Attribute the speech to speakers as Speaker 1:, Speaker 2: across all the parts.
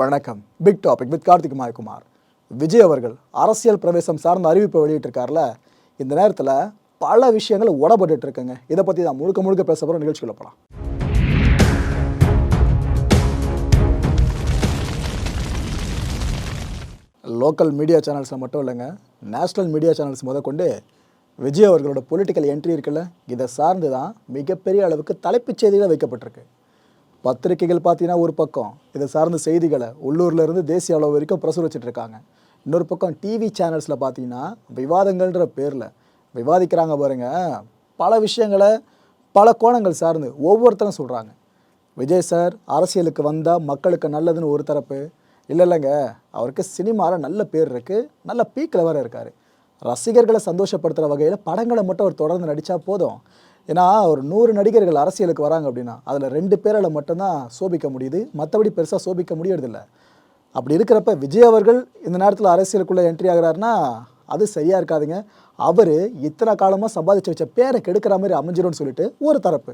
Speaker 1: வணக்கம் big topic with Karthik Mayakumar Vijay அவர்கள் அரசியல் பிரவேசம் சார்ந்த அறிவிப்பை வெளியிட்டிருக்கார்ல இந்த நேரத்தில் பல விஷயங்கள் உடப்பட்டு இருக்குங்க இதை பற்றி தான் முழுக்க முழுக்க பேச போகிற நிகழ்ச்சிக்குள்ள போகலாம் லோக்கல் மீடியா சேனல்ஸில் மட்டும் இல்லைங்க நேஷ்னல் மீடியா சேனல்ஸ் முத கொண்டு விஜய் அவர்களோட பொலிட்டிக்கல் என்ட்ரி இருக்குல்ல இதை சார்ந்து தான் மிகப்பெரிய அளவுக்கு தலைப்புச் செய்தியில் வைக்கப்பட்டிருக்கு பத்திரிகைகள் பார்த்தீங்கன்னா ஒரு பக்கம் இதை சார்ந்த செய்திகளை உள்ளூர்லேருந்து தேசிய அளவு வரைக்கும் பிரசுரிச்சிட்டு இன்னொரு பக்கம் டிவி சேனல்ஸில் பார்த்தீங்கன்னா விவாதங்கள்ன்ற பேரில் விவாதிக்கிறாங்க பாருங்கள் பல விஷயங்களை பல கோணங்கள் சார்ந்து ஒவ்வொருத்தரும் சொல்கிறாங்க விஜய் சார் அரசியலுக்கு வந்தால் மக்களுக்கு நல்லதுன்னு ஒரு தரப்பு இல்லை இல்லைங்க அவருக்கு சினிமாவில் நல்ல பேர் இருக்குது நல்ல பீக்கில் வேறு இருக்கார் ரசிகர்களை சந்தோஷப்படுத்துகிற வகையில் படங்களை மட்டும் அவர் தொடர்ந்து நடித்தா போதும் ஏன்னா ஒரு நூறு நடிகர்கள் அரசியலுக்கு வராங்க அப்படின்னா அதில் ரெண்டு பேரால் மட்டும்தான் சோபிக்க முடியுது மற்றபடி பெருசாக சோபிக்க முடியறதில்ல அப்படி இருக்கிறப்ப விஜய் அவர்கள் இந்த நேரத்தில் அரசியலுக்குள்ளே என்ட்ரி ஆகிறாருன்னா அது சரியாக இருக்காதுங்க அவர் இத்தனை காலமாக சம்பாதிச்சு வச்ச பேரை கெடுக்கிற மாதிரி அமைஞ்சிரும்னு சொல்லிட்டு ஒரு தரப்பு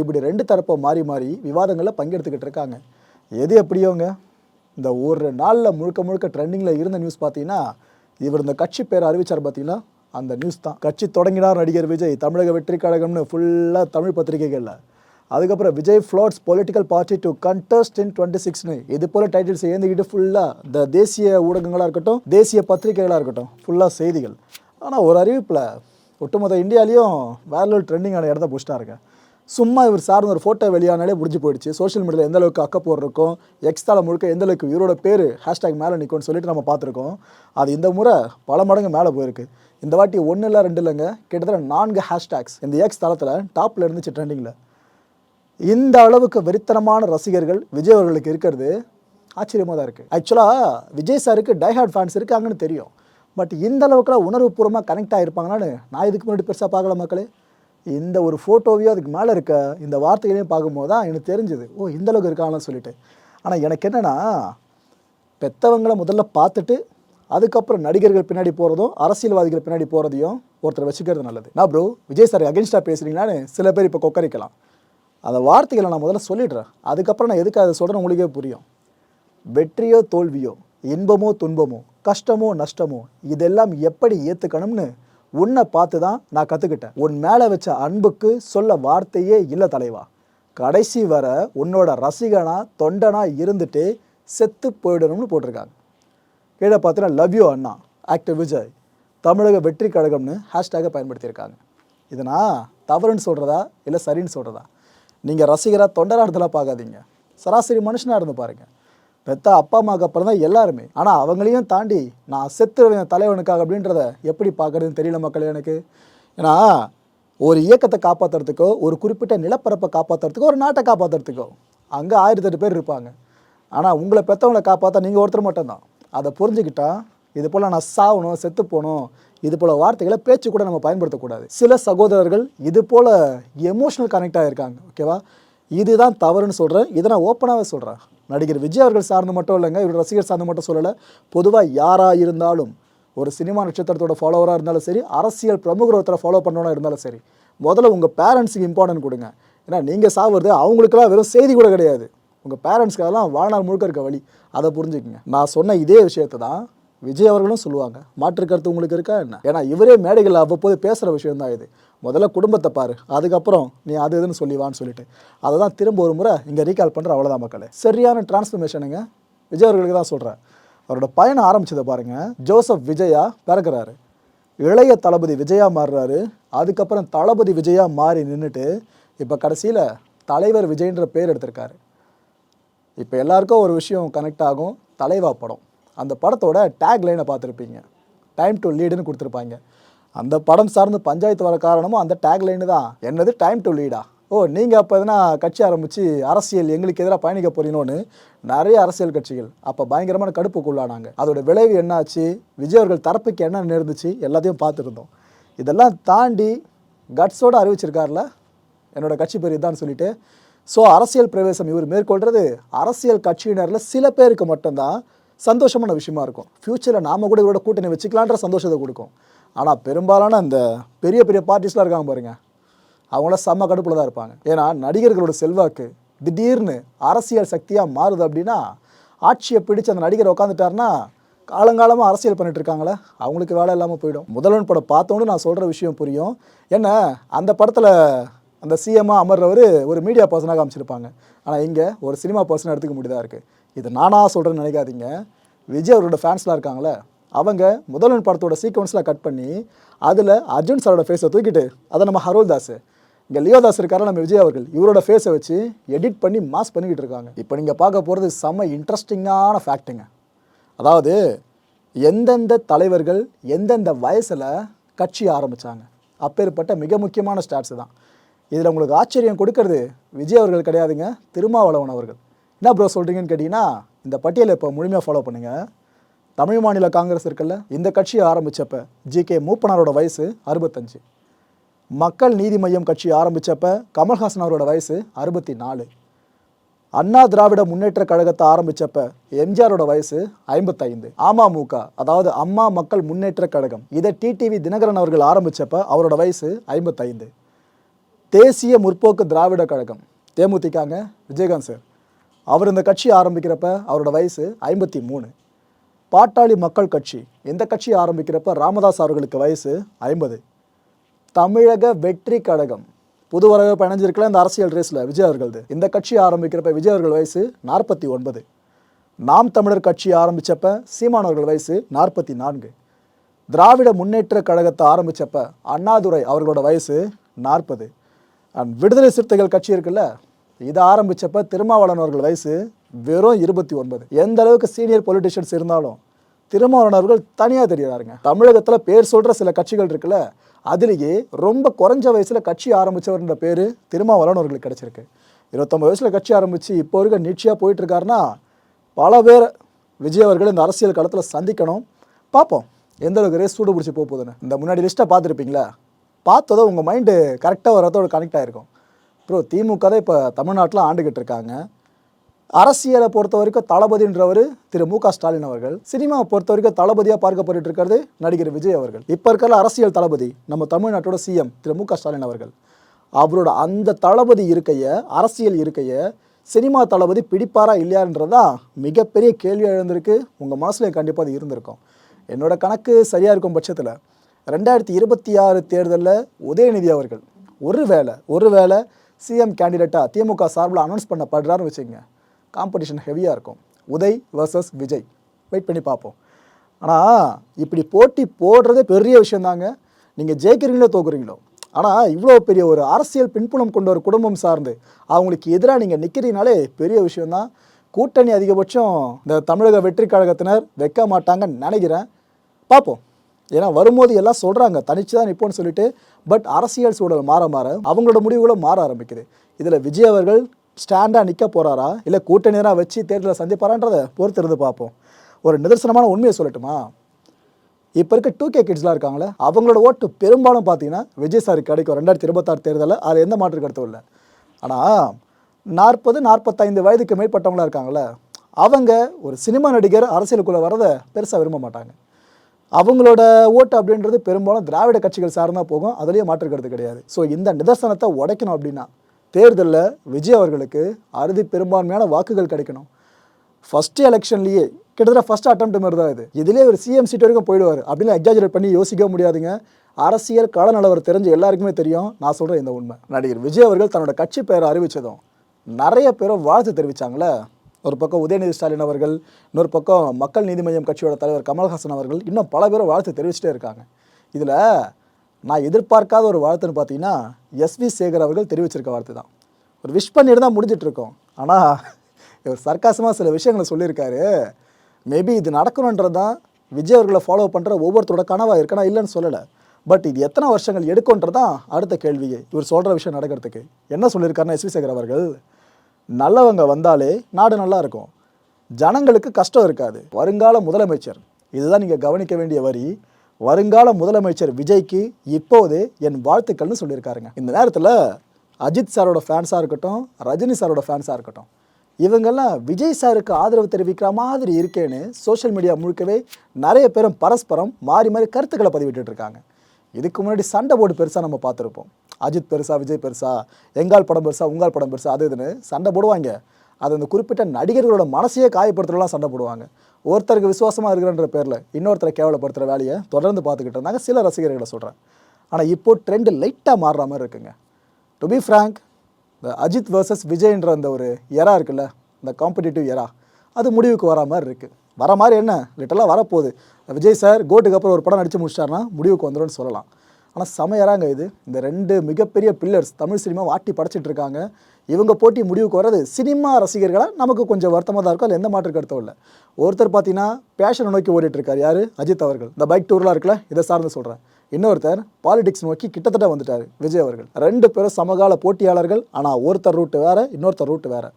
Speaker 1: இப்படி ரெண்டு தரப்பை மாறி மாறி விவாதங்களில் பங்கெடுத்துக்கிட்டு இருக்காங்க எது எப்படியோங்க இந்த ஒரு நாளில் முழுக்க முழுக்க ட்ரெண்டிங்கில் இருந்த நியூஸ் பார்த்தீங்கன்னா இவர் இந்த கட்சி பேர் அறிவித்தார் பார்த்தீங்கன்னா அந்த நியூஸ் தான் கட்சி தொடங்கினார் நடிகர் விஜய் தமிழக வெற்றி கழகம்னு ஃபுல்லாக தமிழ் பத்திரிகைகளில் அதுக்கப்புறம் Vijay floats political party to contest in twenty சிக்ஸ்னு இது போல் டைட்டில்ஸ் ஏந்திக்கிட்டு ஃபுல்லாக இந்த தேசிய ஊடகங்களாக இருக்கட்டும் தேசிய பத்திரிகைகளாக இருக்கட்டும் ஃபுல்லாக செய்திகள் ஆனால் ஒரு அறிவிப்பில் ஒட்டுமொத்த இந்தியாலேயும் வேற லெவல் ட்ரெண்டிங்கான இடத்த புஷ்டாக இருக்கேன் சும்மா இவர் சார்ந்த ஒரு ஃபோட்டோ வெளியானாலே முடிஞ்சு போயிடுச்சு சோஷியல் மீடியாவில் எந்த அளவுக்கு அக்கப்போர் இருக்கும் எக்ஸ் தலை முழுக்க எந்த அளவுக்கு இவரோட பேர் ஹேஷ்டாக் மேலே நிற்கும்னு சொல்லிட்டு நம்ம பார்த்துருக்கோம் அது இந்த முறை பல மடங்கு மேலே போயிருக்கு இந்த வாட்டி ஒன்று இல்லை ரெண்டு இல்லைங்க கிட்டத்தட்ட நான்கு ஹேஷ்டேக்ஸ் இந்த எக்ஸ் தளத்தில் டாப்பில் இருந்துச்சு ட்ரெண்டிங்கில் இந்த அளவுக்கு வெறித்தனமான ரசிகர்கள் விஜய் அவர்களுக்கு இருக்கிறது ஆச்சரியமாக தான் இருக்குது ஆக்சுவலாக விஜய் சாருக்கு டைஹார்ட் ஃபேன்ஸ் இருக்காங்கன்னு தெரியும் பட் இந்த அளவுக்குலாம் பூர்வமாக கனெக்ட் ஆகிருப்பாங்களான்னு நான் இதுக்கு முன்னாடி பெருசாக பார்க்கல மக்களே இந்த ஒரு ஃபோட்டோவையோ அதுக்கு மேலே இருக்க இந்த வார்த்தைகளையும் பார்க்கும்போது தான் எனக்கு தெரிஞ்சுது ஓ இந்தளவுக்கு இருக்காங்களான்னு சொல்லிட்டு ஆனால் எனக்கு என்னென்னா பெற்றவங்களை முதல்ல பார்த்துட்டு அதுக்கப்புறம் நடிகர்கள் பின்னாடி போகிறதும் அரசியல்வாதிகள் பின்னாடி போகிறதையும் ஒருத்தர் வச்சுக்கிறது நல்லது நான் ப்ரோ விஜய் சார் அகென்ஸ்டாக பேசுகிறீங்களான்னு சில பேர் இப்போ கொக்கரிக்கலாம் அந்த வார்த்தைகளை நான் முதல்ல சொல்லிடுறேன் அதுக்கப்புறம் நான் எதுக்கு அதை சொல்கிறேன் உங்களுக்கே புரியும் வெற்றியோ தோல்வியோ இன்பமோ துன்பமோ கஷ்டமோ நஷ்டமோ இதெல்லாம் எப்படி ஏற்றுக்கணும்னு உன்னை பார்த்து தான் நான் கற்றுக்கிட்டேன் உன் மேலே வச்ச அன்புக்கு சொல்ல வார்த்தையே இல்லை தலைவா கடைசி வர உன்னோட ரசிகனா தொண்டனா இருந்துட்டு செத்து போயிடணும்னு போட்டிருக்காங்க கீழே பார்த்தீங்கன்னா லவ் யூ அண்ணா ஆக்டர் விஜய் தமிழக வெற்றி கழகம்னு ஹேஷ்டேகை பயன்படுத்தியிருக்காங்க இது தவறுன்னு சொல்கிறதா இல்லை சரின்னு சொல்கிறதா நீங்கள் ரசிகராக தொண்டராக இடத்துல பார்க்காதீங்க சராசரி மனுஷனாக இருந்து பாருங்கள் பெத்த அப்பா அம்மாவுக்கு அப்புறம் தான் எல்லாருமே ஆனால் அவங்களையும் தாண்டி நான் செத்துருவேன் தலைவனுக்காக அப்படின்றத எப்படி பார்க்குறதுன்னு தெரியல மக்கள் எனக்கு ஏன்னா ஒரு இயக்கத்தை காப்பாற்றுறதுக்கோ ஒரு குறிப்பிட்ட நிலப்பரப்பை காப்பாற்றுறதுக்கோ ஒரு நாட்டை காப்பாற்றுறதுக்கோ அங்கே ஆயிரத்தெட்டு பேர் இருப்பாங்க ஆனால் உங்களை பெற்றவங்களை காப்பாற்ற நீங்கள் ஒருத்தர் மட்டும்தான் அதை புரிஞ்சுக்கிட்டால் இது போல் நான் சாகணும் செத்து போகணும் இது போல் வார்த்தைகளை பேச்சு கூட நம்ம பயன்படுத்தக்கூடாது சில சகோதரர்கள் இது போல் எமோஷனல் கனெக்ட் ஆகியிருக்காங்க ஓகேவா இதுதான் தவறுன்னு சொல்கிறேன் இதை நான் ஓப்பனாகவே சொல்கிறேன் நடிகர் விஜய் அவர்கள் சார்ந்து மட்டும் இல்லைங்க இவர் ரசிகர் சார்ந்து மட்டும் சொல்லலை பொதுவாக யாராக இருந்தாலும் ஒரு சினிமா நட்சத்திரத்தோட ஃபாலோவராக இருந்தாலும் சரி அரசியல் பிரமுகர் ஒருத்தரை ஃபாலோ பண்ணவனா இருந்தாலும் சரி முதல்ல உங்கள் பேரண்ட்ஸுக்கு இம்பார்ட்டன்ட் கொடுங்க ஏன்னா நீங்கள் சாவது அவங்களுக்கெல்லாம் வெறும் செய்தி கூட கிடையாது உங்கள் பேரண்ட்ஸ்க்கு அதெல்லாம் வாழ்நாள் முழுக்க இருக்க வழி அதை புரிஞ்சுக்கங்க நான் சொன்ன இதே விஷயத்தை தான் விஜய் அவர்களும் சொல்லுவாங்க மாற்று கருத்து உங்களுக்கு இருக்கா என்ன ஏன்னா இவரே மேடைகளில் அவ்வப்போது பேசுகிற விஷயம் தான் இது முதல்ல குடும்பத்தை பாரு அதுக்கப்புறம் நீ அது இதுன்னு சொல்லிவான்னு சொல்லிட்டு அதை தான் திரும்ப ஒரு முறை இங்கே ரீகால் பண்ணுற அவ்வளோதான் மக்களே சரியான டிரான்ஸ்ஃபர்மேஷனுங்க விஜய் அவர்களுக்கு தான் சொல்கிறேன் அவரோட பயணம் ஆரம்பிச்சதை பாருங்கள் ஜோசப் விஜயா பிறக்கிறாரு இளைய தளபதி விஜயா மாறுறாரு அதுக்கப்புறம் தளபதி விஜயா மாறி நின்றுட்டு இப்போ கடைசியில் தலைவர் விஜயன்ற பேர் எடுத்திருக்காரு இப்போ எல்லாருக்கும் ஒரு விஷயம் கனெக்ட் ஆகும் தலைவா படம் அந்த படத்தோட டேக் லைனை பார்த்துருப்பீங்க டைம் டு லீடுன்னு கொடுத்துருப்பாங்க அந்த படம் சார்ந்து பஞ்சாயத்து வர காரணமும் அந்த டேக் லைனு தான் என்னது டைம் டு லீடா ஓ நீங்கள் அப்போ எதனா கட்சி ஆரம்பித்து அரசியல் எங்களுக்கு எதிராக பயணிக்க போறீங்கன்னு நிறைய அரசியல் கட்சிகள் அப்போ பயங்கரமான கடுப்புக்குள்ளானாங்க அதோட விளைவு என்னாச்சு விஜய் அவர்கள் தரப்புக்கு என்ன நேர்ந்துச்சு எல்லாத்தையும் பார்த்துருந்தோம் இதெல்லாம் தாண்டி கட்ஸோடு அறிவிச்சிருக்கார்ல என்னோடய கட்சி பெரியதான்னு இதான்னு சொல்லிட்டு ஸோ அரசியல் பிரவேசம் இவர் மேற்கொள்கிறது அரசியல் கட்சியினரில் சில பேருக்கு மட்டும்தான் சந்தோஷமான விஷயமா இருக்கும் ஃப்யூச்சரில் நாம் கூட இவரோட கூட்டணி வச்சுக்கலான்ற சந்தோஷத்தை கொடுக்கும் ஆனால் பெரும்பாலான அந்த பெரிய பெரிய பார்ட்டிஸ்லாம் இருக்காங்க பாருங்கள் அவங்கள செம்ம கடுப்பில் தான் இருப்பாங்க ஏன்னா நடிகர்களோட செல்வாக்கு திடீர்னு அரசியல் சக்தியாக மாறுது அப்படின்னா ஆட்சியை பிடிச்சு அந்த நடிகர் உட்காந்துட்டாருன்னா காலங்காலமாக அரசியல் பண்ணிட்டு இருக்காங்களே அவங்களுக்கு வேலை இல்லாமல் போயிடும் முதல்வன் படம் பார்த்தோன்னு நான் சொல்கிற விஷயம் புரியும் ஏன்னா அந்த படத்தில் அந்த சிஎம்மாக அமர்றவர் ஒரு மீடியா பர்சனாக காமிச்சிருப்பாங்க ஆனால் இங்கே ஒரு சினிமா பர்சனாக எடுத்துக்க முடியதாக இருக்குது இது நானாக சொல்கிறேன்னு நினைக்காதீங்க விஜய் அவரோட ஃபேன்ஸ்லாம் இருக்காங்களே அவங்க முதல்வன் படத்தோட சீக்வன்ஸில் கட் பண்ணி அதில் அர்ஜுன் சாரோட ஃபேஸை தூக்கிட்டு அதை நம்ம ஹரோல் தாஸ் இங்கே லியோதாஸ் இருக்காரா நம்ம விஜய் அவர்கள் இவரோட ஃபேஸை வச்சு எடிட் பண்ணி மாஸ் பண்ணிக்கிட்டு இருக்காங்க இப்போ நீங்கள் பார்க்க போகிறது செம்ம இன்ட்ரெஸ்டிங்கான ஃபேக்ட்டுங்க அதாவது எந்தெந்த தலைவர்கள் எந்தெந்த வயசில் கட்சி ஆரம்பித்தாங்க அப்பேற்பட்ட மிக முக்கியமான ஸ்டாட்ஸு தான் இதில் உங்களுக்கு ஆச்சரியம் கொடுக்கறது விஜய் அவர்கள் கிடையாதுங்க திருமாவளவன் அவர்கள் என்ன ப்ரோ சொல்கிறீங்கன்னு கேட்டிங்கன்னா இந்த பட்டியலை இப்போ முழுமையாக ஃபாலோ பண்ணுங்கள் தமிழ் மாநில காங்கிரஸ் இருக்குல்ல இந்த கட்சியை ஆரம்பித்தப்ப ஜி கே மூப்பனாரோட வயசு அறுபத்தஞ்சு மக்கள் நீதி மையம் கட்சி ஆரம்பித்தப்ப கமல்ஹாசன் அவரோட வயசு அறுபத்தி நாலு அண்ணா திராவிட முன்னேற்ற கழகத்தை ஆரம்பித்தப்ப எம்ஜிஆரோட வயசு ஐம்பத்தைந்து அமமுக அதாவது அம்மா மக்கள் முன்னேற்ற கழகம் இதை டிடிவி தினகரன் அவர்கள் ஆரம்பித்தப்ப அவரோட வயசு ஐம்பத்தைந்து தேசிய முற்போக்கு திராவிட கழகம் தேமுதிகாங்க விஜயகாந்த் சார் அவர் இந்த கட்சி ஆரம்பிக்கிறப்ப அவரோட வயசு ஐம்பத்தி மூணு பாட்டாளி மக்கள் கட்சி இந்த கட்சி ஆரம்பிக்கிறப்ப ராமதாஸ் அவர்களுக்கு வயசு ஐம்பது தமிழக வெற்றி கழகம் புது வரவே பயணிஞ்சிருக்கல இந்த அரசியல் ரேஸில் விஜய் அவர்களது இந்த கட்சி ஆரம்பிக்கிறப்ப விஜய் அவர்கள் வயசு நாற்பத்தி ஒன்பது நாம் தமிழர் கட்சி ஆரம்பித்தப்ப சீமானவர்கள் வயசு நாற்பத்தி நான்கு திராவிட முன்னேற்ற கழகத்தை ஆரம்பித்தப்ப அண்ணாதுரை அவர்களோட வயசு நாற்பது அண்ட் விடுதலை சிறுத்தைகள் கட்சி இருக்குல்ல இதை ஆரம்பித்தப்ப திருமாவளவன் அவர்கள் வயசு வெறும் இருபத்தி ஒன்பது எந்த அளவுக்கு சீனியர் பொலிட்டிஷியன்ஸ் இருந்தாலும் திருமாவளவன் அவர்கள் தனியாக தெரியறாருங்க தமிழகத்தில் பேர் சொல்கிற சில கட்சிகள் இருக்குல்ல அதிலேயே ரொம்ப குறைஞ்ச வயசில் கட்சி ஆரம்பித்தவர்ன்ற பேர் திருமாவளவன் அவர்களுக்கு கிடச்சிருக்கு இருபத்தொம்பது வயசில் கட்சி ஆரம்பித்து இப்போ இருக்க நீட்சியாக போயிட்டுருக்காருன்னா பல பேர் விஜய் அவர்கள் இந்த அரசியல் காலத்தில் சந்திக்கணும் பார்ப்போம் எந்த அளவுக்கு ரேஸ் சூடு பிடிச்சி போகுதுன்னு இந்த முன்னாடி லிஸ்ட்டை பார்த்துருப்பீங்களா பார்த்ததோ உங்கள் மைண்டு கரெக்டாக வரதோட கனெக்ட் ஆகிருக்கும் ப்ரோ திமுக தான் இப்போ தமிழ்நாட்டில் ஆண்டுகிட்டு இருக்காங்க அரசியலை பொறுத்த வரைக்கும் தளபதின்றவர் திரு மு க ஸ்டாலின் அவர்கள் சினிமாவை பொறுத்த வரைக்கும் தளபதியாக பார்க்கப்பட்டு இருக்கிறது நடிகர் விஜய் அவர்கள் இப்போ இருக்கிற அரசியல் தளபதி நம்ம தமிழ்நாட்டோட சிஎம் திரு மு க ஸ்டாலின் அவர்கள் அவரோட அந்த தளபதி இருக்கையை அரசியல் இருக்கையை சினிமா தளபதி பிடிப்பாரா இல்லையான்றதான் மிகப்பெரிய கேள்வி எழுந்திருக்கு உங்கள் மனசுலையும் கண்டிப்பாக அது இருந்திருக்கும் என்னோடய கணக்கு சரியாக இருக்கும் பட்சத்தில் ரெண்டாயிரத்தி இருபத்தி ஆறு தேர்தலில் உதயநிதி அவர்கள் ஒரு வேளை ஒரு வேளை சிஎம் கேண்டிடேட்டாக திமுக சார்பில் அனௌன்ஸ் பண்ண படுறாருன்னு வச்சுக்கோங்க காம்படிஷன் ஹெவியாக இருக்கும் உதய் வர்சஸ் விஜய் வெயிட் பண்ணி பார்ப்போம் ஆனால் இப்படி போட்டி போடுறதே பெரிய விஷயந்தாங்க நீங்கள் ஜெயிக்கிறீங்களோ தோக்குறீங்களோ ஆனால் இவ்வளோ பெரிய ஒரு அரசியல் பின்புலம் கொண்ட ஒரு குடும்பம் சார்ந்து அவங்களுக்கு எதிராக நீங்கள் நிற்கிறீங்கனாலே பெரிய விஷயந்தான் கூட்டணி அதிகபட்சம் இந்த தமிழக வெற்றி கழகத்தினர் வைக்க மாட்டாங்கன்னு நினைக்கிறேன் பார்ப்போம் ஏன்னா வரும்போது எல்லாம் சொல்கிறாங்க தனிச்சு தான் நிற்போம்னு சொல்லிட்டு பட் அரசியல் சூழல் மாற மாற அவங்களோட முடிவுகளும் மாற ஆரம்பிக்குது இதில் விஜய் அவர்கள் ஸ்டாண்டாக நிற்க போகிறாரா இல்லை கூட்டணியராக வச்சு தேர்தலில் சந்திப்பாரான்றதை பொறுத்திருந்து பார்ப்போம் ஒரு நிதர்சனமான உண்மையை சொல்லட்டுமா இப்போ இருக்க டூ கே கிட்ஸ்லாம் இருக்காங்களே அவங்களோட ஓட்டு பெரும்பாலும் பார்த்தீங்கன்னா விஜய் சார் கிடைக்கும் ரெண்டாயிரத்தி இருபத்தாறு தேர்தலில் அதில் எந்த மாற்று கருத்தும் இல்லை ஆனால் நாற்பது நாற்பத்தைந்து வயதுக்கு மேற்பட்டவங்களாக இருக்காங்களே அவங்க ஒரு சினிமா நடிகர் அரசியலுக்குள்ளே வரதை பெருசாக விரும்ப மாட்டாங்க அவங்களோட ஓட்டு அப்படின்றது பெரும்பாலும் திராவிட கட்சிகள் சார்ந்தா போகும் அதுலேயே மாற்றுக்கிறது கிடையாது ஸோ இந்த நிதர்சனத்தை உடைக்கணும் அப்படின்னா தேர்தலில் விஜய் அவர்களுக்கு அறுதி பெரும்பான்மையான வாக்குகள் கிடைக்கணும் ஃபஸ்ட்டு எலெக்ஷன்லேயே கிட்டத்தட்ட ஃபஸ்ட் அட்டம் மாதிரி தான் இது இதுலேயே ஒரு சிஎம் சீட் வரைக்கும் போயிடுவார் அப்படின்னு எக்ஸாஜரேட் பண்ணி யோசிக்க முடியாதுங்க அரசியல் கால நிலவர் தெரிஞ்ச எல்லாருக்குமே தெரியும் நான் சொல்கிறேன் இந்த உண்மை நடிகர் விஜய் அவர்கள் தன்னோட கட்சி பெயரை அறிவித்ததும் நிறைய பேரும் வாழ்த்து தெரிவித்தாங்களே ஒரு பக்கம் உதயநிதி ஸ்டாலின் அவர்கள் இன்னொரு பக்கம் மக்கள் நீதி மய்யம் கட்சியோட தலைவர் கமல்ஹாசன் அவர்கள் இன்னும் பல பேரும் வாழ்த்து தெரிவிச்சிட்டே இருக்காங்க இதில் நான் எதிர்பார்க்காத ஒரு வாழ்த்துன்னு பார்த்தீங்கன்னா எஸ்வி சேகர் அவர்கள் தெரிவிச்சிருக்க வார்த்தை தான் ஒரு விஷ் பண்ணிட்டு தான் முடிஞ்சிட்ருக்கோம் ஆனால் இவர் சர்க்காசமாக சில விஷயங்களை சொல்லியிருக்காரு மேபி இது நடக்கணுன்றது தான் விஜய் அவர்களை ஃபாலோ பண்ணுற ஒவ்வொருத்தரோட கனவாக இருக்கனா இல்லைன்னு சொல்லலை பட் இது எத்தனை வருஷங்கள் எடுக்கும்ன்றதான் அடுத்த கேள்வியே இவர் சொல்கிற விஷயம் நடக்கிறதுக்கு என்ன சொல்லியிருக்காருன்னா எஸ் வி சேகர் அவர்கள் நல்லவங்க வந்தாலே நாடு நல்லா இருக்கும் ஜனங்களுக்கு கஷ்டம் இருக்காது வருங்கால முதலமைச்சர் இதுதான் நீங்கள் கவனிக்க வேண்டிய வரி வருங்கால முதலமைச்சர் விஜய்க்கு இப்போது என் வாழ்த்துக்கள்னு சொல்லியிருக்காருங்க இந்த நேரத்தில் அஜித் சாரோட ஃபேன்ஸாக இருக்கட்டும் ரஜினி சாரோட ஃபேன்ஸாக இருக்கட்டும் இவங்கெல்லாம் விஜய் சாருக்கு ஆதரவு தெரிவிக்கிற மாதிரி இருக்கேன்னு சோஷியல் மீடியா முழுக்கவே நிறைய பேரும் பரஸ்பரம் மாறி மாறி கருத்துக்களை பதிவிட்டு இருக்காங்க இதுக்கு முன்னாடி சண்டை போட்டு பெருசாக நம்ம பார்த்துருப்போம் அஜித் பெருசா விஜய் பெருசா எங்கால் படம் பெருசா உங்கால் படம் பெருசா அது இதுன்னு சண்டை போடுவாங்க அது அந்த குறிப்பிட்ட நடிகர்களோட மனசையே காயப்படுத்துறலாம் சண்டை போடுவாங்க ஒருத்தருக்கு விசுவாசமாக இருக்கிறன்ற பேரில் இன்னொருத்தரை கேவலப்படுத்துகிற வேலையை தொடர்ந்து பார்த்துக்கிட்டு இருந்தாங்க சில ரசிகர்களை சொல்கிறேன் ஆனால் இப்போது ட்ரெண்டு லைட்டாக மாறுற மாதிரி இருக்குங்க டு பி ஃப்ராங்க் இந்த அஜித் வர்சஸ் விஜய்ன்ற அந்த ஒரு எரா இருக்குல்ல இந்த காம்படிட்டிவ் எரா அது முடிவுக்கு வர மாதிரி இருக்குது வர மாதிரி என்ன லிட்டலாக வரப்போகுது விஜய் சார் கோட்டுக்கு அப்புறம் ஒரு படம் நடித்து முடிச்சிட்டாருன்னா முடிவுக்கு வந்துடும்னு சொல்லலாம் ஆனால் சமையறாங்க இது இந்த ரெண்டு மிகப்பெரிய பில்லர்ஸ் தமிழ் சினிமா வாட்டி படைச்சிட்டு இருக்காங்க இவங்க போட்டி முடிவுக்கு வர்றது சினிமா ரசிகர்களாக நமக்கு கொஞ்சம் வருத்தமாக தான் இருக்கும் அதில் எந்த மாற்றம் கருத்தும் இல்லை ஒருத்தர் பார்த்தீங்கன்னா பேஷனை நோக்கி ஓடிட்டுருக்கார் யார் அஜித் அவர்கள் இந்த பைக் டூர்லாம் இருக்குல்ல இதை சார்ந்து சொல்கிறேன் இன்னொருத்தர் பாலிடிக்ஸ் நோக்கி கிட்டத்தட்ட வந்துட்டார் விஜய் அவர்கள் ரெண்டு பேரும் சமகால போட்டியாளர்கள் ஆனால் ஒருத்தர் ரூட்டு வேறு இன்னொருத்தர் ரூட்டு வேறு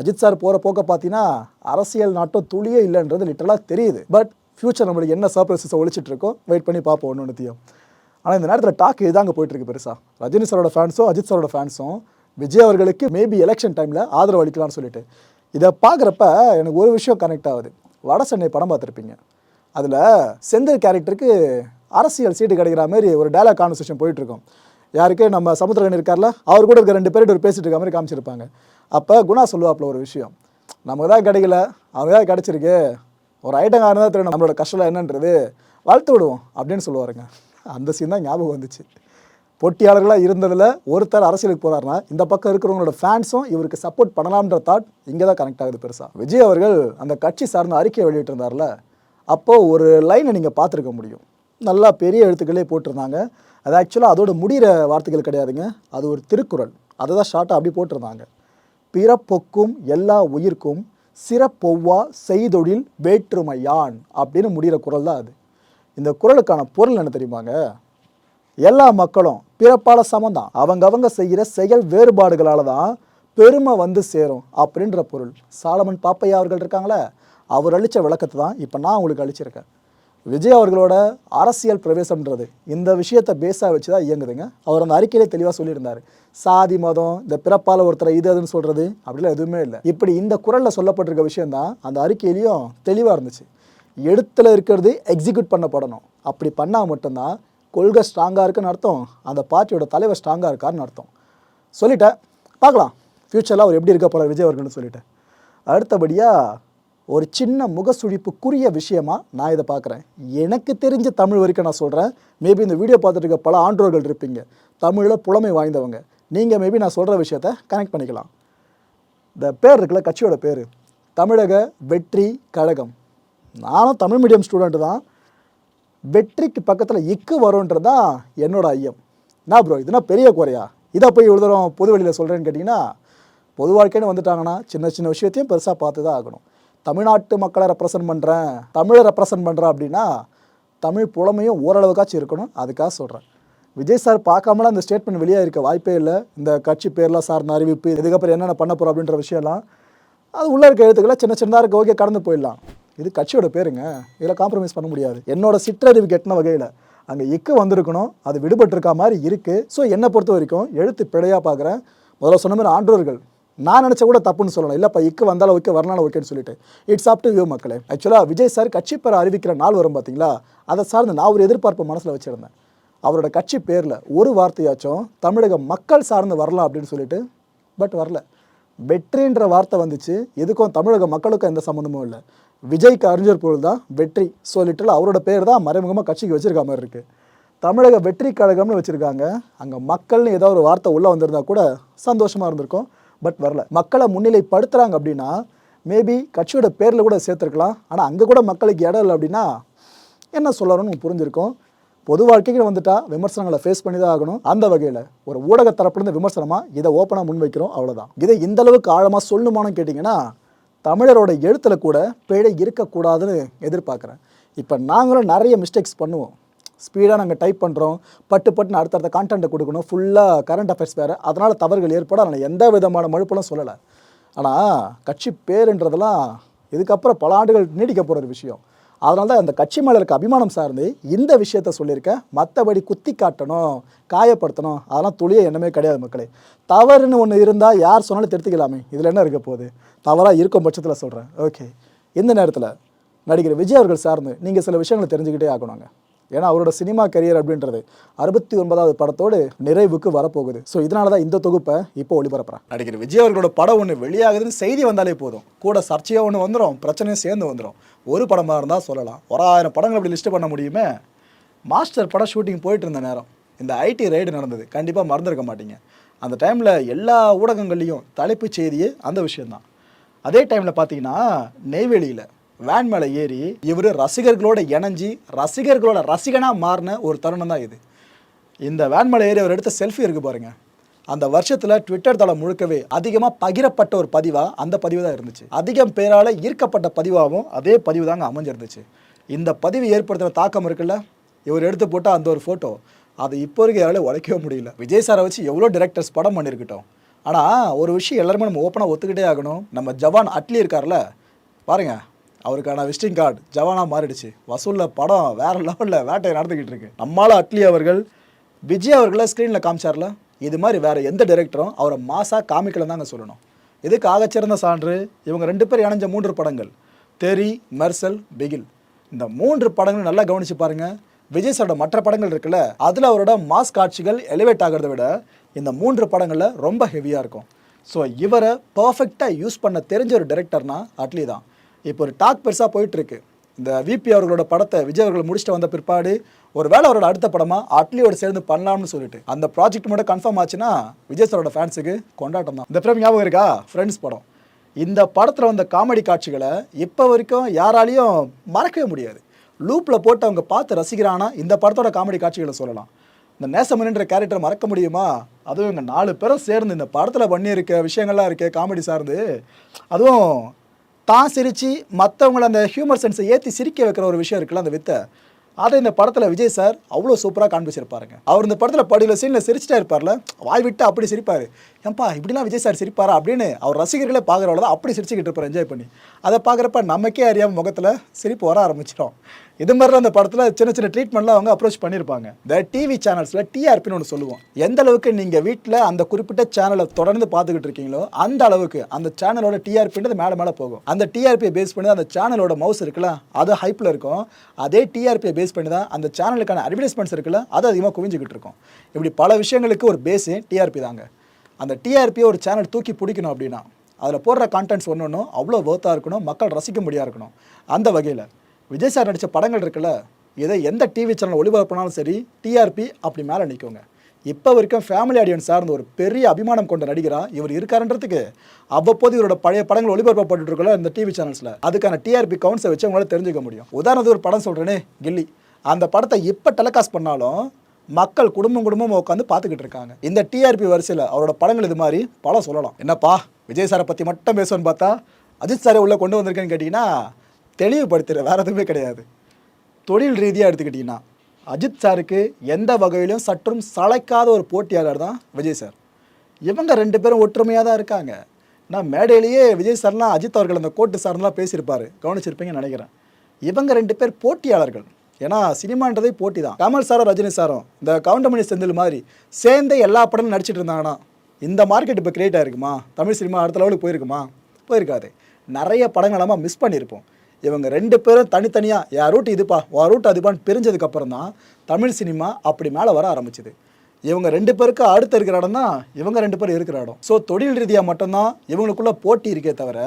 Speaker 1: அஜித் சார் போகிற போக்க பார்த்தீங்கன்னா அரசியல் நாட்டம் துளியே இல்லைன்றது லிட்டலாக தெரியுது பட் ஃப்யூச்சர் நம்மளுக்கு என்ன சர்ப்ரைசஸை ஒழிச்சிட்டு இருக்கோ வெயிட் பண்ணி பார்ப்போம் ஒன்று ஒன்றுத்தையும் ஆனால் இந்த நேரத்தில் டாக் இதாங்க போயிட்டுருக்கு பெருசாக ரஜினி சாரோட ஃபேன்ஸும் அஜித் சாரோட ஃபேன்ஸும் விஜய் அவர்களுக்கு மேபி எலெக்ஷன் டைமில் ஆதரவு அளிக்கலாம்னு சொல்லிட்டு இதை பார்க்குறப்ப எனக்கு ஒரு விஷயம் கனெக்ட் ஆகுது வட சென்னை படம் பார்த்துருப்பீங்க அதில் செந்தில் கேரக்டருக்கு அரசியல் சீட்டு கிடைக்கிற மாதிரி ஒரு டைலாக் கான்வர்சேஷன் போயிட்டுருக்கோம் யாருக்கு நம்ம சமுத்திரகன் இருக்கார்ல அவர் கூட இருக்க ரெண்டு பேர் ஒரு பேசிட்டு இருக்க மாதிரி காமிச்சிருப்பாங்க அப்போ குணா சொல்லுவாப்பில் ஒரு விஷயம் நமக்கு தான் கிடைக்கல அவங்க தான் கிடச்சிருக்கு ஒரு ஐட்டங்காரன் தான் திரும்ப நம்மளோட கஷ்டம் என்னன்றது வாழ்த்து விடுவோம் அப்படின்னு சொல்லுவாருங்க அந்த சீன் தான் ஞாபகம் வந்துச்சு போட்டியாளர்களாக இருந்ததில் ஒருத்தர் அரசியலுக்கு போகிறாருனா இந்த பக்கம் இருக்கிறவங்களோட ஃபேன்ஸும் இவருக்கு சப்போர்ட் பண்ணலாம்ன்ற தாட் இங்கே தான் கனெக்ட் ஆகுது பெருசாக விஜய் அவர்கள் அந்த கட்சி சார்ந்த அறிக்கையை வெளியிட்டிருந்தார்ல அப்போது ஒரு லைனை நீங்கள் பார்த்துருக்க முடியும் நல்லா பெரிய எழுத்துக்களே போட்டிருந்தாங்க அது ஆக்சுவலாக அதோட முடிகிற வார்த்தைகள் கிடையாதுங்க அது ஒரு திருக்குறள் அதை தான் ஷார்ட்டாக அப்படி போட்டிருந்தாங்க பிறப்புக்கும் எல்லா உயிர்க்கும் சிறப்பொவ்வா செய்தொழில் வேற்றுமையான் அப்படின்னு முடிகிற குரல் தான் அது இந்த குரலுக்கான பொருள் என்ன தெரியுமாங்க எல்லா மக்களும் பிறப்பால சமந்தான் அவங்க அவங்க செய்கிற செயல் வேறுபாடுகளால் தான் பெருமை வந்து சேரும் அப்படின்ற பொருள் சாலமன் பாப்பையா அவர்கள் இருக்காங்களே அவர் அளித்த விளக்கத்தை தான் இப்போ நான் உங்களுக்கு அளிச்சிருக்கேன் விஜய் அவர்களோட அரசியல் பிரவேசம்ன்றது இந்த விஷயத்தை பேஸாக வச்சு தான் இயங்குதுங்க அவர் அந்த அறிக்கையிலே தெளிவாக சொல்லியிருந்தார் சாதி மதம் இந்த பிறப்பால் ஒருத்தர் இது அதுன்னு சொல்கிறது அப்படிலாம் எதுவுமே இல்லை இப்படி இந்த குரலில் சொல்லப்பட்டிருக்க விஷயந்தான் அந்த அறிக்கையிலையும் தெளிவாக இருந்துச்சு எடுத்துல இருக்கிறது எக்ஸிக்யூட் பண்ணப்படணும் அப்படி பண்ணால் மட்டும்தான் கொள்கை ஸ்ட்ராங்காக இருக்குன்னு அர்த்தம் அந்த பார்ட்டியோட தலைவர் ஸ்ட்ராங்காக இருக்காருன்னு அர்த்தம் சொல்லிட்டேன் பார்க்கலாம் ஃப்யூச்சரில் அவர் எப்படி இருக்க போகிறார் விஜய் அவர்கள்னு சொல்லிட்டேன் அடுத்தபடியாக ஒரு சின்ன முகசுழிப்புக்குரிய விஷயமா நான் இதை பார்க்குறேன் எனக்கு தெரிஞ்ச தமிழ் வரைக்கும் நான் சொல்கிறேன் மேபி இந்த வீடியோ பார்த்துட்டு இருக்க பல ஆண்டோர்கள் இருப்பீங்க தமிழில் புலமை வாய்ந்தவங்க நீங்கள் மேபி நான் சொல்கிற விஷயத்த கனெக்ட் பண்ணிக்கலாம் இந்த பேர் இருக்குல்ல கட்சியோட பேர் தமிழக வெற்றி கழகம் நானும் தமிழ் மீடியம் ஸ்டூடெண்ட்டு தான் வெற்றிக்கு பக்கத்தில் இக்கு வரும்ன்றது தான் என்னோடய ஐயம் என்ன ப்ரோ இதுனா பெரிய குறையா இதை போய் இவ்வளோ தூரம் பொது வழியில் சொல்கிறேன்னு கேட்டிங்கன்னா பொது வாழ்க்கைன்னு வந்துட்டாங்கன்னா சின்ன சின்ன விஷயத்தையும் பெருசாக பார்த்து தான் ஆகணும் தமிழ்நாட்டு மக்களை ரெப்ரசன்ட் பண்ணுறேன் தமிழை ரெப்ரசன்ட் பண்ணுறேன் அப்படின்னா தமிழ் புலமையும் ஓரளவுக்காச்சும் இருக்கணும் அதுக்காக சொல்கிறேன் விஜய் சார் பார்க்காமலாம் அந்த ஸ்டேட்மெண்ட் வெளியே இருக்க வாய்ப்பே இல்லை இந்த கட்சி பேர்லாம் சார்ந்த அறிவிப்பு இதுக்கப்புறம் என்னென்ன பண்ண போகிறோம் அப்படின்ற விஷயம்லாம் அது உள்ளே இருக்க எழுத்துக்களை சின்ன சின்னதாக இருக்க ஓகே கடந்து போயிடலாம் இது கட்சியோட பேருங்க இதில் காம்ப்ரமைஸ் பண்ண முடியாது என்னோட சிற்றறிவு கெட்டின வகையில் அங்கே இக்கு வந்திருக்கணும் அது விடுபட்டிருக்க மாதிரி இருக்குது ஸோ என்னை பொறுத்த வரைக்கும் எழுத்து பிழையாக பார்க்குறேன் முதல்ல சொன்ன மாதிரி ஆண்டோர்கள் நான் நினச்ச கூட தப்புன்னு சொல்லணும் இல்லைப்பா இக்கு வந்தாலும் ஓகே வரலாம் ஓகேன்னு சொல்லிட்டு இட்ஸ் ஆப் டு வியூ மக்களே ஆக்சுவலாக விஜய் சார் கட்சி பெற அறிவிக்கிற நாள் வரும் பார்த்தீங்களா அதை சார்ந்து நான் ஒரு எதிர்பார்ப்பு மனசில் வச்சுருந்தேன் அவரோட கட்சி பேரில் ஒரு வார்த்தையாச்சும் தமிழக மக்கள் சார்ந்து வரலாம் அப்படின்னு சொல்லிட்டு பட் வரல வெற்றின்ற வார்த்தை வந்துச்சு எதுக்கும் தமிழக மக்களுக்கும் எந்த சம்மந்தமும் இல்லை விஜய்க்கு அறிஞர் பொருள் தான் வெற்றி ஸோ லிட்டரில் அவரோட பேர் தான் மறைமுகமாக கட்சிக்கு வச்சுருக்க மாதிரி இருக்குது தமிழக வெற்றி கழகம்னு வச்சுருக்காங்க அங்கே மக்கள்னு ஏதோ ஒரு வார்த்தை உள்ளே வந்திருந்தா கூட சந்தோஷமாக இருந்திருக்கும் பட் வரல மக்களை முன்னிலைப்படுத்துகிறாங்க அப்படின்னா மேபி கட்சியோட பேரில் கூட சேர்த்துருக்கலாம் ஆனால் அங்கே கூட மக்களுக்கு இடம் இல்லை அப்படின்னா என்ன சொல்லணும்னு புரிஞ்சிருக்கும் பொது வாழ்க்கைகள் வந்துட்டால் விமர்சனங்களை ஃபேஸ் பண்ணி தான் ஆகணும் அந்த வகையில் ஒரு ஊடக தரப்புலேருந்து விமர்சனமாக இதை ஓப்பனாக முன்வைக்கிறோம் அவ்வளோதான் இதை இந்த அளவுக்கு ஆழமாக சொல்லணுமானு கேட்டிங்கன்னா தமிழரோட எழுத்தில் கூட பிழை இருக்கக்கூடாதுன்னு எதிர்பார்க்குறேன் இப்போ நாங்களும் நிறைய மிஸ்டேக்ஸ் பண்ணுவோம் ஸ்பீடாக நாங்கள் டைப் பண்ணுறோம் பட்டு பட்டுன்னு அடுத்தடுத்த கான்டென்ட் கொடுக்கணும் ஃபுல்லாக கரண்ட் அஃபேர்ஸ் வேறு அதனால் தவறுகள் ஏற்பட நான் எந்த விதமான மழுப்பெல்லாம் சொல்லலை ஆனால் கட்சி பேருன்றதெல்லாம் இதுக்கப்புறம் பல ஆண்டுகள் நீடிக்க போகிற ஒரு விஷயம் அதனால தான் அந்த கட்சி மேலே இருக்க அபிமானம் சார்ந்து இந்த விஷயத்த சொல்லியிருக்கேன் மற்றபடி குத்தி காட்டணும் காயப்படுத்தணும் அதெல்லாம் துளிய எண்ணமே கிடையாது மக்களே தவறுன்னு ஒன்று இருந்தால் யார் சொன்னாலும் தெரிஞ்சுக்கலாமே இதில் என்ன இருக்க போகுது தவறாக இருக்கும் பட்சத்தில் சொல்கிறேன் ஓகே இந்த நேரத்தில் நடிகர் விஜய் அவர்கள் சார்ந்து நீங்கள் சில விஷயங்களை தெரிஞ்சுக்கிட்டே ஆகணுங்க ஏன்னா அவரோட சினிமா கரியர் அப்படின்றது அறுபத்தி ஒன்பதாவது படத்தோடு நிறைவுக்கு வரப்போகுது ஸோ இதனால தான் இந்த தொகுப்பை இப்போ ஒளிபரப்புறேன் நடிகர் விஜய் அவர்களோட படம் ஒன்று வெளியாகுதுன்னு செய்தி வந்தாலே போதும் கூட சர்ச்சையாக ஒன்று வந்துடும் பிரச்சனையும் சேர்ந்து வந்துடும் ஒரு படமாக இருந்தால் சொல்லலாம் ஒரு ஆயிரம் படங்கள் அப்படி லிஸ்ட் பண்ண முடியுமே மாஸ்டர் படம் ஷூட்டிங் போயிட்டு இருந்த நேரம் இந்த ஐடி ரைடு நடந்தது கண்டிப்பாக மறந்துருக்க மாட்டீங்க அந்த டைமில் எல்லா ஊடகங்கள்லேயும் தலைப்புச் செய்தியே அந்த விஷயந்தான் அதே டைமில் பார்த்தீங்கன்னா நெய்வேலியில் வேன் மேலே ஏறி இவர் ரசிகர்களோட இணைஞ்சி ரசிகர்களோட ரசிகனாக மாறின ஒரு தருணம் தான் இது இந்த வேன் மேலே ஏறி அவர் எடுத்த செல்ஃபி இருக்குது பாருங்கள் அந்த வருஷத்தில் ட்விட்டர் தளம் முழுக்கவே அதிகமாக பகிரப்பட்ட ஒரு பதிவாக அந்த பதிவு தான் இருந்துச்சு அதிகம் பேரால் ஈர்க்கப்பட்ட பதிவாகவும் அதே பதிவு தாங்க அமைஞ்சிருந்துச்சு இந்த பதிவு ஏற்படுத்துகிற தாக்கம் இருக்குல்ல இவர் எடுத்து போட்டால் அந்த ஒரு ஃபோட்டோ அது இப்போ இருக்க எவ்வளோ உழைக்கவே முடியல விஜய் சாரை வச்சு எவ்வளோ டேரக்டர்ஸ் படம் பண்ணியிருக்கட்டும் ஆனால் ஒரு விஷயம் எல்லாருமே நம்ம ஓப்பனாக ஒத்துக்கிட்டே ஆகணும் நம்ம ஜவான் அட்லி இருக்கார்ல பாருங்கள் அவருக்கான விசிட்டிங் கார்டு ஜவானா மாறிடுச்சு வசூலில் படம் வேறு லெவலில் வேட்டையை நடந்துக்கிட்டு இருக்கு நம்மளால் அட்லி அவர்கள் விஜய் அவர்களை ஸ்க்ரீனில் காமிச்சார்ல இது மாதிரி வேறு எந்த டைரக்டரும் அவரை மாசாக காமிக்கலன்னு தாங்க சொல்லணும் இதுக்கு ஆகச்சிறந்த சான்று இவங்க ரெண்டு பேர் இணைஞ்ச மூன்று படங்கள் தெரி மெர்சல் பிகில் இந்த மூன்று படங்கள் நல்லா கவனிச்சு பாருங்கள் விஜய் சாரோட மற்ற படங்கள் இருக்குல்ல அதில் அவரோட மாஸ் காட்சிகள் எலிவேட் ஆகிறத விட இந்த மூன்று படங்களில் ரொம்ப ஹெவியாக இருக்கும் ஸோ இவரை பர்ஃபெக்டாக யூஸ் பண்ண தெரிஞ்ச ஒரு டேரக்டர்னா அட்லி தான் இப்போ ஒரு டாக் பெருசாக போயிட்டுருக்கு இந்த விபி அவர்களோட படத்தை விஜய் அவர்கள் முடிச்சுட்டு வந்த பிற்பாடு ஒரு வேளை அவரோட அடுத்த படமாக அட்லியோட சேர்ந்து பண்ணலாம்னு சொல்லிட்டு அந்த ப்ராஜெக்ட் மட்டும் கன்ஃபார்ம் ஆச்சுன்னா விஜய் சாரோட ஃபேன்ஸுக்கு கொண்டாட்டம் தான் இந்த ஃப்ரேம் ஞாபகம் இருக்கா ஃப்ரெண்ட்ஸ் படம் இந்த படத்தில் வந்த காமெடி காட்சிகளை இப்போ வரைக்கும் யாராலையும் மறக்கவே முடியாது லூப்பில் போட்டு அவங்க பார்த்து ரசிக்கிறானா இந்த படத்தோட காமெடி காட்சிகளை சொல்லலாம் இந்த நேசமணின்ற கேரக்டர் மறக்க முடியுமா அதுவும் இங்கே நாலு பேரும் சேர்ந்து இந்த படத்தில் பண்ணியிருக்க விஷயங்கள்லாம் இருக்கே காமெடி சார்ந்து அதுவும் தான் சிரித்து மற்றவங்களை அந்த ஹியூமர் சென்ஸை ஏற்றி சிரிக்க வைக்கிற ஒரு விஷயம் இருக்குல்ல அந்த வித்தை அதை இந்த படத்தில் விஜய் சார் அவ்வளோ சூப்பராக காண்பிச்சிருப்பாருங்க அவர் இந்த படத்தில் படியில் சீனில் சிரிச்சிட்டே இருப்பார்ல வாய் விட்டு அப்படி சிரிப்பார் ஏன்பா இப்படிலாம் விஜய் சார் சிரிப்பாரா அப்படின்னு அவர் ரசிகர்களே பார்க்குறவள தான் அப்படி சிரிச்சுக்கிட்டு இருப்பார் என்ஜாய் பண்ணி அதை பார்க்குறப்ப நமக்கே அறியாமல் முகத்தில் சிரிப்பு வர ஆரம்பிச்சிடும் இது மாதிரிலாம் அந்த படத்தில் சின்ன சின்ன ட்ரீட்மெண்ட்லாம் அவங்க அப்ரோச் பண்ணியிருப்பாங்க இந்த டிவி சேனல்ஸில் டிஆர்பின்னு ஒன்று சொல்லுவோம் எந்த அளவுக்கு நீங்கள் வீட்டில் அந்த குறிப்பிட்ட சேனலை தொடர்ந்து பார்த்துக்கிட்டு இருக்கீங்களோ அந்த அளவுக்கு அந்த சேனலோட டிஆர்பின்றது மேலே மேலே போகும் அந்த டிஆர்பியை பேஸ் பண்ணி அந்த சேனலோட மவுஸ் இருக்குல்ல அது ஹைப்பில் இருக்கும் அதே டிஆர்பியை பேஸ் பண்ணி தான் அந்த சேனலுக்கான அட்வர்டைஸ்மெண்ட்ஸ் இருக்குல்ல அது அதிகமாக குவிஞ்சிக்கிட்டு இருக்கும் இப்படி பல விஷயங்களுக்கு ஒரு பேஸு டிஆர்பி தாங்க அந்த டிஆர்பியை ஒரு சேனல் தூக்கி பிடிக்கணும் அப்படின்னா அதில் போடுற கான்டென்ட்ஸ் ஒன்று ஒன்றும் அவ்வளோ வேர்த்தாக இருக்கணும் மக்கள் ரசிக்க முடியா இருக்கணும் அந்த வகையில் விஜய் சார் நடித்த படங்கள் இருக்குல்ல இதை எந்த டிவி சேனல் ஒளிபரப்புனாலும் சரி டிஆர்பி அப்படி மேலே நிற்குங்க இப்போ வரைக்கும் ஃபேமிலி ஆடியன்ஸ் சார்ந்த ஒரு பெரிய அபிமானம் கொண்ட நடிகராக இவர் இருக்காருன்றதுக்கு அவ்வப்போது இவரோட பழைய படங்கள் ஒளிபரப்பப்பட்டு இருக்கல இந்த டிவி சேனல்ஸில் அதுக்கான டிஆர்பி கவுண்ட்ஸை வச்சு உங்களால் தெரிஞ்சுக்க முடியும் உதாரணத்துக்கு ஒரு படம் சொல்கிறேனே கில்லி அந்த படத்தை இப்போ டெலிகாஸ்ட் பண்ணாலும் மக்கள் குடும்பம் குடும்பமாக உட்காந்து பார்த்துக்கிட்டு இருக்காங்க இந்த டிஆர்பி வரிசையில் அவரோட படங்கள் இது மாதிரி பல சொல்லலாம் என்னப்பா விஜய் சாரை பற்றி மட்டும் பேசுவேன்னு பார்த்தா அஜித் சாரை உள்ளே கொண்டு வந்திருக்கேன்னு கேட்டிங்கன்னா தெளிவுபடுத்துகிற வேறு எதுவுமே கிடையாது தொழில் ரீதியாக எடுத்துக்கிட்டிங்கன்னா அஜித் சாருக்கு எந்த வகையிலும் சற்றும் சளைக்காத ஒரு போட்டியாளர் தான் விஜய் சார் இவங்க ரெண்டு பேரும் ஒற்றுமையாக தான் இருக்காங்க நான் மேடையிலேயே விஜய் சார்லாம் அஜித் அவர்கள் அந்த கோட்டு சார்லாம் பேசியிருப்பார் கவனிச்சிருப்பீங்கன்னு நினைக்கிறேன் இவங்க ரெண்டு பேர் போட்டியாளர்கள் ஏன்னா சினிமான்றதே போட்டி தான் கமல் சாரும் ரஜினி சாரும் இந்த கவுண்டமணி செந்தில் மாதிரி சேர்ந்து எல்லா படமும் நடிச்சிட்டு இருந்தாங்கன்னா இந்த மார்க்கெட் இப்போ கிரியேட் ஆயிருக்குமா தமிழ் சினிமா அடுத்த லெவலுக்கு போயிருக்குமா போயிருக்காது நிறைய படங்கள் நம்ம மிஸ் பண்ணியிருப்போம் இவங்க ரெண்டு பேரும் தனித்தனியாக என் ரூட் இதுப்பா ஓ ரூட் அதுப்பான்னு பிரிஞ்சதுக்கப்புறம் தான் தமிழ் சினிமா அப்படி மேலே வர ஆரம்பிச்சுது இவங்க ரெண்டு பேருக்கு அடுத்து இருக்கிற இடம் தான் இவங்க ரெண்டு பேரும் இருக்கிற இடம் ஸோ தொழில் ரீதியாக மட்டும்தான் இவங்களுக்குள்ளே போட்டி இருக்கே தவிர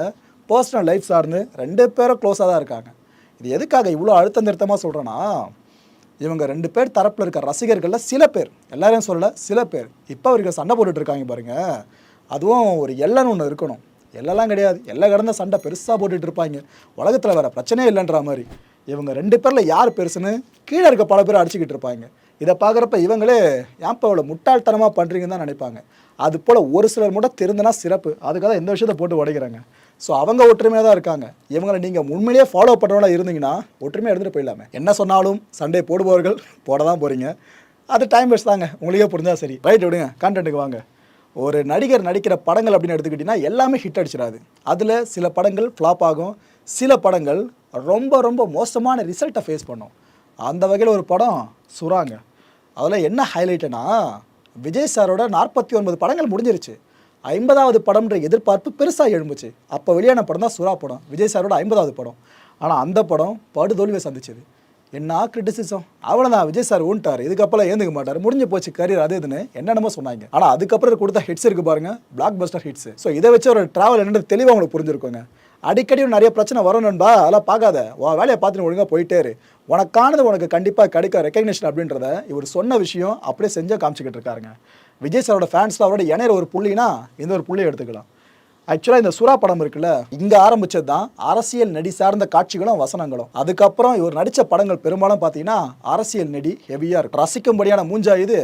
Speaker 1: பர்சனல் லைஃப் சார்ந்து ரெண்டு பேரும் க்ளோஸாக தான் இருக்காங்க இது எதுக்காக இவ்வளோ அழுத்த நிறுத்தமாக சொல்கிறேன்னா இவங்க ரெண்டு பேர் தரப்பில் இருக்கிற ரசிகர்களில் சில பேர் எல்லாரையும் சொல்லலை சில பேர் இப்போ அவருக்கு சண்டை போட்டுட்டு இருக்காங்க பாருங்கள் அதுவும் ஒரு எல்லன்னு ஒன்று இருக்கணும் எல்லாம் கிடையாது எல்லா கடந்த சண்டை பெருசாக போட்டுட்டு இருப்பாங்க உலகத்தில் வேறு பிரச்சனையே இல்லைன்ற மாதிரி இவங்க ரெண்டு பேரில் யார் பெருசுன்னு கீழே இருக்க பல பேர் அடிச்சுக்கிட்டு இருப்பாங்க இதை பார்க்குறப்ப இவங்களே ஏன்ப்பா இவ்வளோ முட்டாள்தனமாக பண்ணுறீங்கன்னு தான் நினைப்பாங்க அது போல் ஒரு சிலர் மட்டும் தெரிந்தனா சிறப்பு அதுக்காக எந்த விஷயத்தை போட்டு உடைக்கிறாங்க ஸோ அவங்க ஒற்றுமையாக தான் இருக்காங்க இவங்களை நீங்கள் உண்மையிலேயே ஃபாலோ பண்ணுறவங்களா இருந்தீங்கன்னா ஒற்றுமையாக எடுத்துகிட்டு போயிடலாமே என்ன சொன்னாலும் சண்டே போடுபவர்கள் போட தான் போகிறீங்க அது டைம் வேஸ்ட் தாங்க உங்களுக்கே புரிஞ்சால் சரி ரைட் விடுங்க கண்டென்ட்டுக்கு வாங்க ஒரு நடிகர் நடிக்கிற படங்கள் அப்படின்னு எடுத்துக்கிட்டிங்கன்னா எல்லாமே ஹிட் அடிச்சிடாது அதில் சில படங்கள் ஃப்ளாப் ஆகும் சில படங்கள் ரொம்ப ரொம்ப மோசமான ரிசல்ட்டை ஃபேஸ் பண்ணும் அந்த வகையில் ஒரு படம் சுறாங்க அதில் என்ன ஹைலைட்டுனா விஜய் சாரோட நாற்பத்தி ஒன்பது படங்கள் முடிஞ்சிருச்சு ஐம்பதாவது படம்ன்ற எதிர்பார்ப்பு பெருசாக எழும்புச்சு அப்போ வெளியான படம் தான் சுறா படம் விஜய் சாரோட ஐம்பதாவது படம் ஆனால் அந்த படம் படுதோல்வியை சந்திச்சது என்ன கிரிட்டிசிசம் அவ்வளோதான் விஜய் சார் ஊன்ட்டார் இதுக்கப்புறம் ஏந்துக்க மாட்டார் முடிஞ்சு போச்சு கரியர் அது இதுன்னு என்னென்னமோ சொன்னாங்க ஆனால் அதுக்கப்புறம் கொடுத்த ஹிட்ஸ் இருக்குது பாருங்க பிளாக் பஸ்டர் ஹிட்ஸ் ஸோ இதை வச்சு ஒரு ட்ராவல் என்னென்னு தெளிவாக உங்களுக்கு புரிஞ்சிருக்கோங்க அடிக்கடி நிறைய பிரச்சனை வரணும்பா அதெல்லாம் பார்க்காத உன் வேலையை பார்த்துன்னு ஒழுங்காக போயிட்டே இரு உனக்கானது உனக்கு கண்டிப்பாக கிடைக்க ரெக்கக்னேஷன் அப்படின்றத இவர் சொன்ன விஷயம் அப்படியே செஞ்சு காமிச்சிக்கிட்டு இருக்காருங்க விஜய் சாரோட ஃபேன்ஸில் அவரோட இணையிற ஒரு புள்ளினா எந்த ஒரு புள்ளியை எடுத்துக்கலாம் ஆக்சுவலாக இந்த சுறா படம் இருக்குல்ல இங்கே ஆரம்பித்தது தான் அரசியல் நெடி சார்ந்த காட்சிகளும் வசனங்களும் அதுக்கப்புறம் இவர் நடித்த படங்கள் பெரும்பாலும் பார்த்தீங்கன்னா அரசியல் நெடி ஹெவியாக இருக்கும் ரசிக்கும்படியான மூஞ்சா இது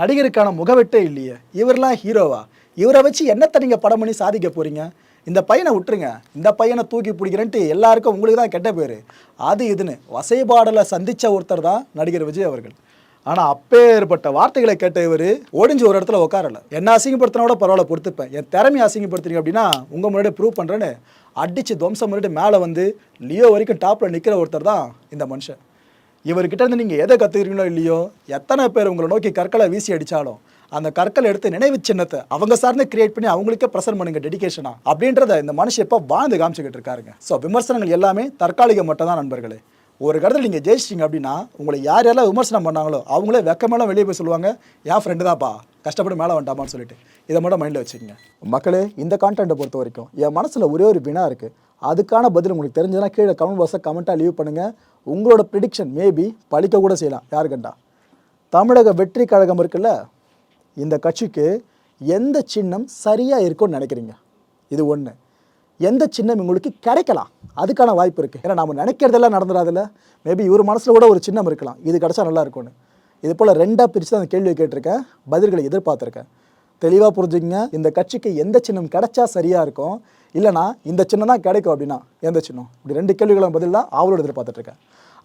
Speaker 1: நடிகருக்கான முகவெட்டே இல்லையே இவரெலாம் ஹீரோவா இவரை வச்சு என்னத்தை நீங்கள் படம் பண்ணி சாதிக்க போகிறீங்க இந்த பையனை விட்டுருங்க இந்த பையனை தூக்கி பிடிக்கிறேன்ட்டு எல்லாருக்கும் உங்களுக்கு தான் கெட்ட பேர் அது இதுன்னு வசைபாடலை சந்தித்த ஒருத்தர் தான் நடிகர் விஜய் அவர்கள் ஆனால் ஏற்பட்ட வார்த்தைகளை கேட்ட இவர் ஒடிஞ்சு ஒரு இடத்துல உட்காரல என்ன அசிங்கப்படுத்தினா கூட பரவாயில்ல பொறுத்துப்பேன் என் திறமையை அசிங்கப்படுத்துறீங்க அப்படின்னா உங்கள் முன்னாடி ப்ரூவ் பண்ணுறேன்னு அடித்து துவம்சம் முன்னாடி மேலே வந்து லியோ வரைக்கும் டாப்பில் நிற்கிற ஒருத்தர் தான் இந்த மனுஷன் இவர்கிட்ட இருந்து நீங்கள் எதை கற்றுக்கிறீங்களோ இல்லையோ எத்தனை பேர் உங்களை நோக்கி கற்களை வீசி அடித்தாலும் அந்த கற்களை எடுத்து நினைவு சின்னத்தை அவங்க சார்ந்து கிரியேட் பண்ணி அவங்களுக்கே ப்ரெசென்ட் பண்ணுங்க டெடிக்கேஷனாக அப்படின்றத இந்த மனுஷன் எப்போ வாழ்ந்து காமிச்சிக்கிட்டு இருக்காருங்க ஸோ விமர்சனங்கள் எல்லாமே தற்காலிக மட்டும் தான் நண்பர்களே ஒரு கடத்தில் நீங்கள் ஜெயிச்சிட்டிங்க அப்படின்னா உங்களை யார் யாரெல்லாம் விமர்சனம் பண்ணாங்களோ அவங்களே வெக்கமெல்லாம் வெளியே போய் சொல்லுவாங்க என் ஃப்ரெண்டு தான்ப்பா கஷ்டப்பட்டு மேலே வந்துட்டாமான்னு சொல்லிட்டு இதை மட்டும் மைண்டில் வச்சுக்கோங்க மக்களே இந்த கான்டென்ட்டை பொறுத்த வரைக்கும் என் மனசில் ஒரே ஒரு வினா இருக்குது அதுக்கான பதில் உங்களுக்கு தெரிஞ்சதுன்னா கீழே கமெண்ட் பாக்ஸை கமெண்ட்டாக லீவ் பண்ணுங்கள் உங்களோட ப்ரிடிக்ஷன் மேபி பழிக்க கூட செய்யலாம் யாரு கண்டா தமிழக வெற்றி கழகம் இருக்குல்ல இந்த கட்சிக்கு எந்த சின்னம் சரியாக இருக்கும்னு நினைக்கிறீங்க இது ஒன்று எந்த சின்னம் உங்களுக்கு கிடைக்கலாம் அதுக்கான வாய்ப்பு இருக்குது ஏன்னா நம்ம நினைக்கிறதெல்லாம் நடந்துடாதில்ல மேபி இவர் மனசில் கூட ஒரு சின்னம் இருக்கலாம் இது கிடச்சா நல்லா இருக்கும்னு இது போல் ரெண்டாக பிரித்து தான் அந்த கேள்வியை கேட்டிருக்கேன் பதில்களை எதிர்பார்த்துருக்கேன் தெளிவாக புரிஞ்சுங்க இந்த கட்சிக்கு எந்த சின்னம் கிடைச்சா சரியாக இருக்கும் இல்லைனா இந்த சின்னம் தான் கிடைக்கும் அப்படின்னா எந்த சின்னம் இப்படி ரெண்டு கேள்விகளும் பதிலாக ஆவலோடு எதிர்பார்த்துட்ருக்கேன்